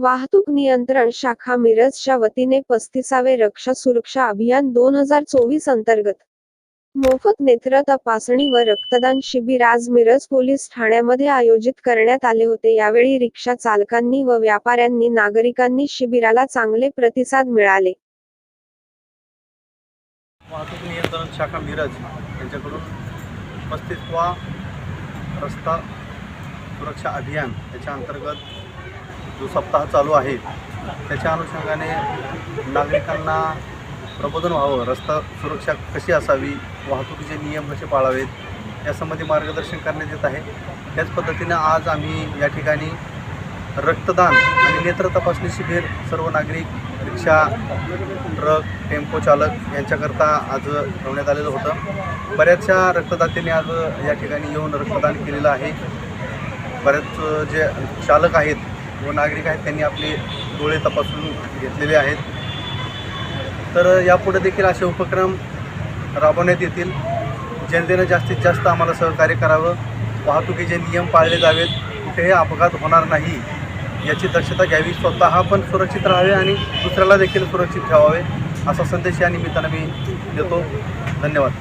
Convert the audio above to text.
वाहतूक नियंत्रण शाखा मिरजच्या वतीने पस्तीसावे रक्षा सुरक्षा अभियान दोन हजार चोवीस अंतर्गत. मोफत नेत्र तपासणी व रक्तदान शिबिर आज मिरज पोलीस ठाण्यामध्ये आयोजित करण्यात आले होते. यावेळी रिक्षा चालकांनी व व्यापाऱ्यांनी नागरिकांनी शिबिराला चांगले प्रतिसाद मिळाले. वाहतूक नियंत्रण शाखा मिरज यांच्याकडून पस्तीसवा रस्ता सुरक्षा अभियान याच्या अंतर्गत जो सप्ताह चालू आहे त्याच्या अनुषंगाने नागरिकांना प्रबोधन व्हावं रस्ता सुरक्षा कशी असावी वाहतुकीचे नियम कसे पाळावेत यासंबंधी मार्गदर्शन करण्यात येत आहे. त्याच पद्धतीनं आज आम्ही या ठिकाणी रक्तदान आणि नेत्र तपासणी शिबिर सर्व नागरिक रिक्षा ट्रक टेम्पो चालक यांच्याकरता आज ठेवण्यात आलेलं होतं. बऱ्याचशा रक्तदात्यांनी आज या ठिकाणी येऊन रक्तदान केलेलं आहे. बरेच जे चालक आहेत व नागरिक आहेत त्यांनी आपले डोळे तपासून घेतलेले आहेत. तर यापुढे देखील असे उपक्रम राबवण्यात येतील. जनतेनं जास्तीत जास्त आम्हाला सहकार्य करावं. वाहतुकीचे नियम पाळले जावेत कुठेही अपघात होणार नाही याची दक्षता घ्यावी. स्वतः पण सुरक्षित राहावे आणि दुसऱ्याला देखील सुरक्षित ठेवावे असा संदेश या निमित्तानं मी देतो. धन्यवाद.